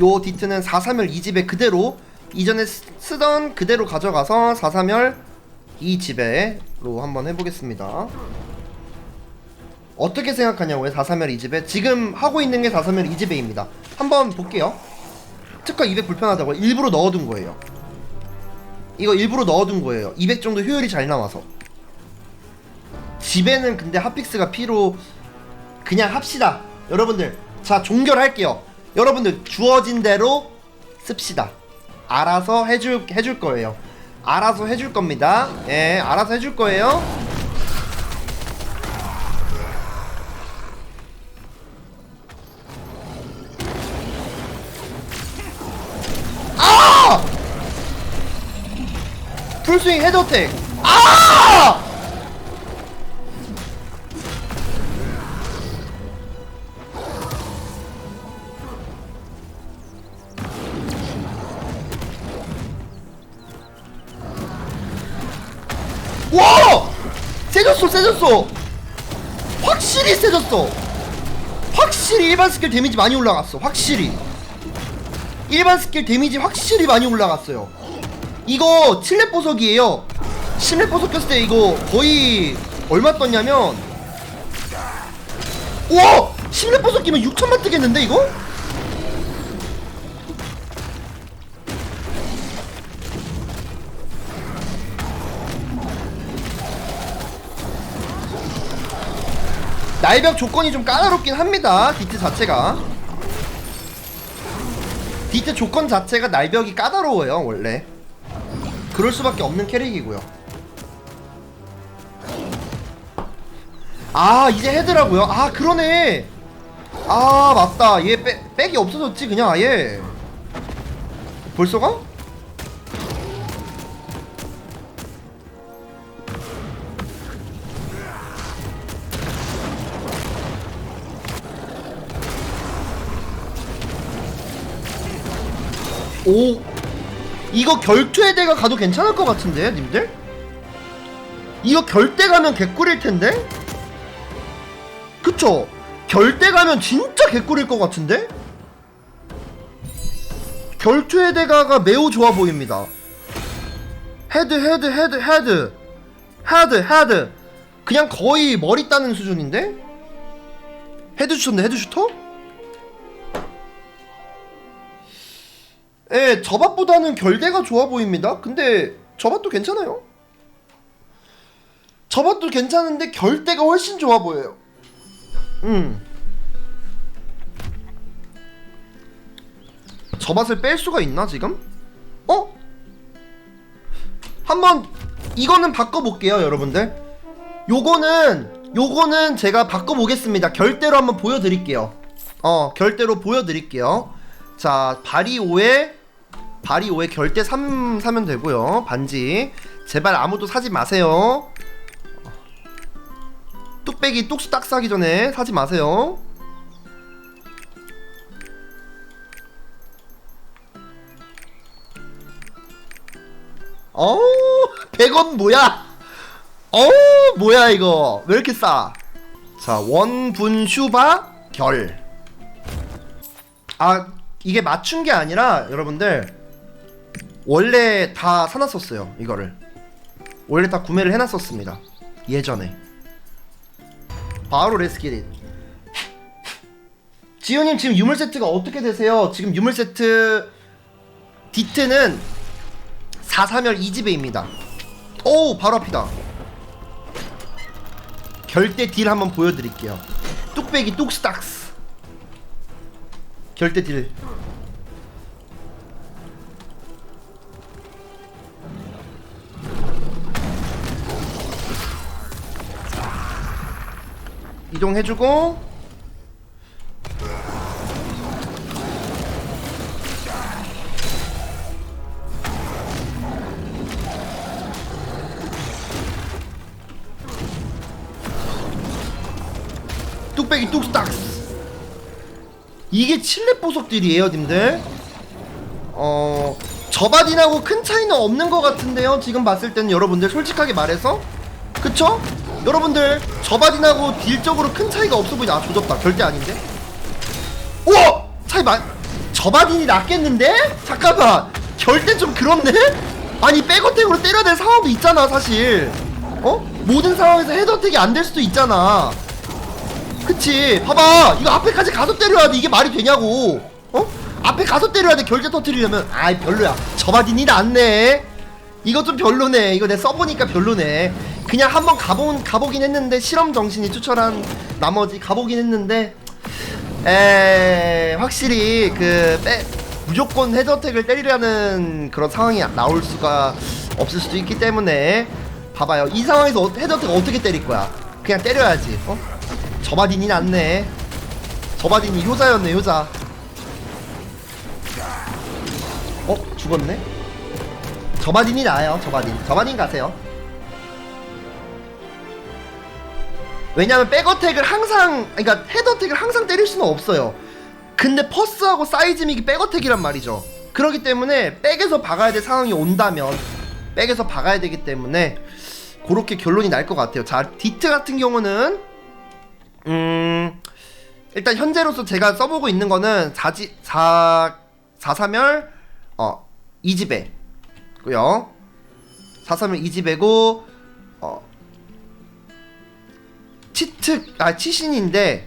요 디트는 431 2집에 그대로 이전에 쓰- 쓰던 그대로 가져가서 431 2집에로 한번 해보겠습니다. 어떻게 생각하냐고요 431 2집에? 지금 하고 있는 게 431 2집에입니다. 한번 볼게요. 특허 200 불편하다고 일부러 넣어둔 거예요. 이거 일부러 넣어둔 거예요. 200 정도 효율이 잘 나와서. 집에는 근데 핫픽스가 필요 그냥 합시다. 여러분들 자 종결할게요 여러분들 주어진 대로 씁시다. 알아서 해줄 해줄 거예요. 알아서 해줄 겁니다. 예 알아서 해줄 거예요. 아! 풀스윙 헤드어택. 아 세졌어, 세졌어! 확실히 세졌어! 확실히 일반 스킬 데미지 많이 올라갔어, 확실히. 일반 스킬 데미지 확실히 많이 올라갔어요. 이거 7렙 보석이에요. 10렙 보석 꼈을 때 이거 거의 얼마 떴냐면 우와! 10렙 보석 끼면 6천만 뜨겠는데 이거? 날벽 조건이 좀 까다롭긴 합니다. 디트 자체가. 디트 조건 자체가 날벽이 까다로워요, 원래. 그럴 수밖에 없는 캐릭이고요. 아, 이제 헤드라고요? 아, 그러네. 아, 맞다. 얘 백, 백이 없어졌지, 그냥 아예. 벌써가? 오 이거 결투의 대가 가도 괜찮을 것 같은데 님들? 이거 결대 가면 개꿀일 텐데? 그쵸? 결대 가면 진짜 개꿀일 것 같은데? 결투의 대가가 매우 좋아 보입니다 헤드 헤드 헤드 헤드 헤드 헤드 그냥 거의 머리 따는 수준인데? 헤드 슈터인데 헤드 슈터? 예, 저밭보다는 결대가 좋아 보입니다. 근데 저밭도 괜찮아요. 저밭도 괜찮은데 결대가 훨씬 좋아 보여요. 음. 저밭을 뺄 수가 있나 지금? 어? 한번 이거는 바꿔볼게요, 여러분들. 요거는 요거는 제가 바꿔보겠습니다. 결대로 한번 보여드릴게요. 어, 결대로 보여드릴게요. 자, 바리 5에 바리 5에 결대 3 사면 되고요. 반지. 제발 아무도 사지 마세요. 뚝배기 뚝수 딱 사기 전에 사지 마세요. 어우, 100원 뭐야? 어우, 뭐야 이거? 왜 이렇게 싸? 자, 원분 슈바 결. 아, 이게 맞춘 게 아니라 여러분들 원래 다 사놨었어요 이거를. 원래 다 구매를 해놨었습니다 예전에. 바로 레스키릿 지효님 지금 유물 세트가 어떻게 되세요? 지금 유물 세트 디트는 4사멸 2지배입니다. 오 바로 앞이다. 결대 딜 한번 보여드릴게요. 뚝배기 뚝스닥스. 결대 딜 이동해주고. 뚝배기 뚝딱스 이게 칠렙 보석들이에요 님들? 어... 저바딘하고 큰 차이는 없는 것 같은데요. 지금 봤을 때는 여러분들 솔직하게 말해서. 그쵸? 여러분들 저바딘하고 딜적으로 큰 차이가 없어 보이나 아 조졌다. 절대 아닌데? 우와! 차이 많 저바딘이 낫겠는데? 잠깐만. 결대 좀 그렇네? 아니 백어택으로 때려야 될 상황도 있잖아 사실. 어? 모든 상황에서 헤드어택이 안 될 수도 있잖아. 그치? 봐봐. 이거 앞에까지 가서 때려야 돼. 이게 말이 되냐고. 어? 앞에 가서 때려야 돼. 결제 터트리려면. 아이 별로야. 저바딘이 낫네. 이거 좀 별로네. 이거 내 써보니까 별로네 그냥 한번 가본 가보긴 했는데 실험 정신이 추천한 나머지 가보긴 했는데 에 확실히 그 빼, 무조건 헤드어택을 때리려는 그런 상황이 나올 수가 없을 수도 있기 때문에 봐봐요 이 상황에서 어- 헤드어택 어떻게 때릴 거야 그냥 때려야지 어? 저바딘이 낫네 저바딘이 효자였네 효자 어? 죽었네? 저바딘이 나아요 저바딘 저바딘 가세요 왜냐면 백어택을 항상 그러니까 헤드어택을 항상 때릴 수는 없어요. 근데 퍼스하고 사이즈믹이 백어택이란 말이죠. 그렇기 때문에 백에서 박아야 될 상황이 온다면 백에서 박아야 되기 때문에 그렇게 결론이 날 것 같아요. 자 디트 같은 경우는 음 일단 현재로서 제가 써보고 있는 거는 4지 4 4사멸 어 2지배 고요. 4사멸 2지배고 치특 아 치신인데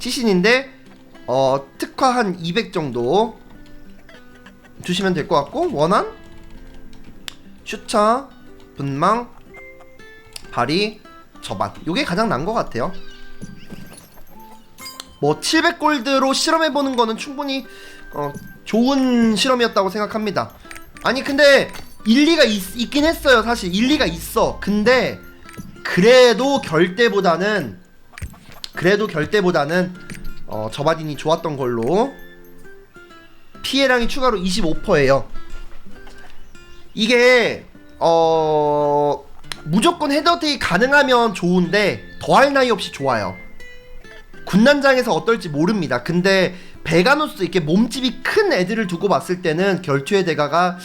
치신인데 어 특화 한 200 정도 주시면 될 것 같고 원한? 슈차 분망 발이 저반. 요게 가장 난 것 같아요. 뭐 700골드로 실험해보는 거는 충분히 어, 좋은 실험이었다고 생각합니다. 아니 근데 일리가 있, 있긴 했어요 사실. 일리가 있어. 근데 그래도 결대보다는 그래도 결대보다는 어, 저바딘이 좋았던 걸로 피해량이 추가로 25%예요 이게 어 무조건 헤드어택이 가능하면 좋은데 더할 나위 없이 좋아요 군단장에서 어떨지 모릅니다. 근데 베가노스 이렇게 몸집이 큰 애들을 두고 봤을 때는 결투의 대가가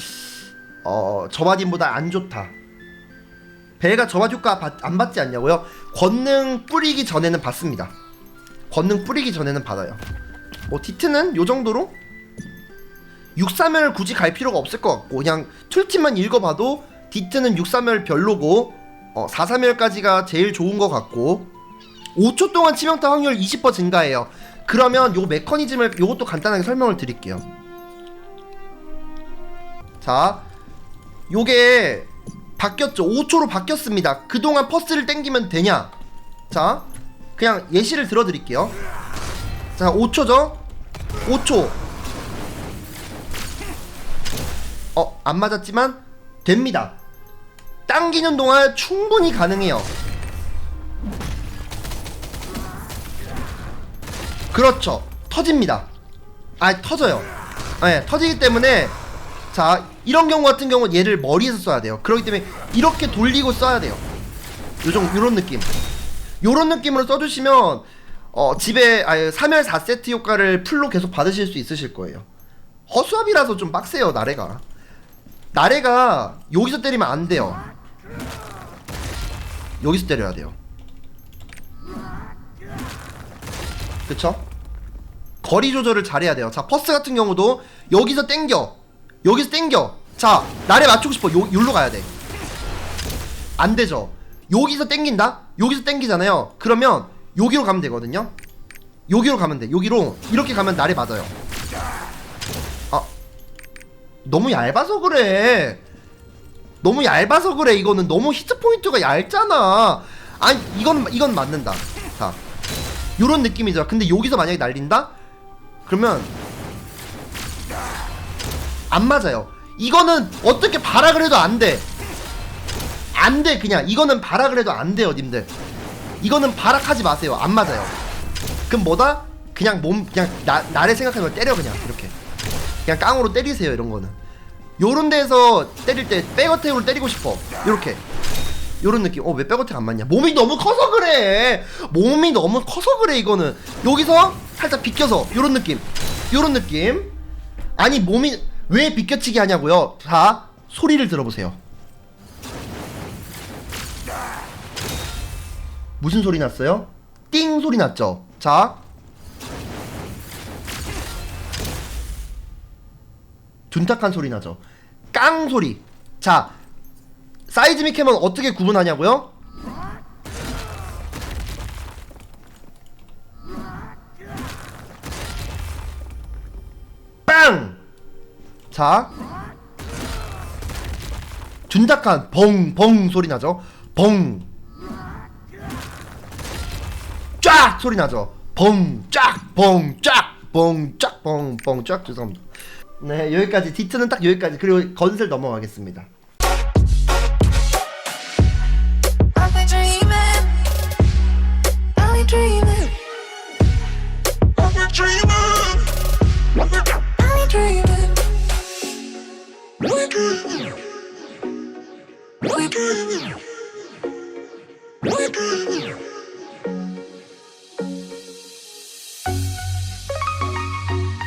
어 저바딘보다 안 좋다. 베가 저바 효과 받- 안 받지 않냐고요? 권능 뿌리기 전에는 받습니다. 권능 뿌리기 전에는 받아요. 뭐 디트는 요 정도로 6사멸 굳이 갈 필요가 없을 것 같고 그냥 툴팁만 읽어봐도 디트는 6사멸 별로고 어, 4사멸까지가 제일 좋은 것 같고 5초 동안 치명타 확률 20% 증가해요. 그러면 요 메커니즘을 요것도 간단하게 설명을 드릴게요. 자, 요게 바뀌었죠. 5초로 바뀌었습니다. 그동안 퍼스를 땡기면 되냐? 자, 그냥 예시를 들어드릴게요. 자, 5초죠? 5초. 어, 안 맞았지만 됩니다. 당기는 동안 충분히 가능해요. 그렇죠. 터집니다. 아, 터져요. 네, 터지기 때문에 자, 이런 경우 같은 경우 얘를 머리에서 써야 돼요. 그렇기 때문에 이렇게 돌리고 써야 돼요. 요정 요런 느낌. 요런 느낌으로 써 주시면 어, 집에 아예 3열 4세트 효과를 풀로 계속 받으실 수 있으실 거예요. 허수아비라서 좀 빡세요, 나래가. 나래가 여기서 때리면 안 돼요. 여기서 때려야 돼요. 그쵸? 거리 조절을 잘해야 돼요. 자, 퍼스 같은 경우도 여기서 땡겨. 여기서 땡겨. 자, 나를 맞추고 싶어. 요, 요로 가야 돼. 안 되죠. 여기서 땡긴다? 여기서 땡기잖아요. 그러면 여기로 가면 되거든요. 여기로 가면 돼. 여기로 이렇게 가면 나를 맞아요. 아, 너무 얇아서 그래. 너무 얇아서 그래. 이거는 너무 히트 포인트가 얇잖아. 아니, 이건 이건 맞는다. 자, 요런 느낌이죠. 근데 여기서 만약에 날린다? 그러면 안 맞아요. 이거는 어떻게 발악을 해도 안 돼. 안 돼, 그냥. 이거는 발악을 해도 안 돼요, 님들. 이거는 발악하지 마세요. 안 맞아요. 그럼 뭐다? 그냥 몸, 그냥 나, 나를 생각하면 때려, 그냥. 이렇게. 그냥 깡으로 때리세요, 이런 거는. 요런 데서 때릴 때 백어택으로 때리고 싶어. 요렇게. 요런 느낌. 어, 왜 백어택 안 맞냐? 몸이 너무 커서 그래. 몸이 너무 커서 그래, 이거는. 여기서 살짝 비껴서 요런 느낌. 요런 느낌. 아니, 몸이 왜 비껴치기 하냐고요? 자, 소리를 들어보세요. 무슨 소리 났어요? 띵 소리 났죠? 자. 둔탁한 소리 나죠. 깡 소리. 자, 사이즈믹 캠은 어떻게 구분하냐고요? 자, 둔탁한 벙벙 소리 나죠. 벙. 쫙 소리 나죠. 벙쫙 벙쫙 벙쫙 벙벙쫙 죄송합니다. 네 여기까지 디트는 딱 여기까지 그리고 건슬 넘어가겠습니다.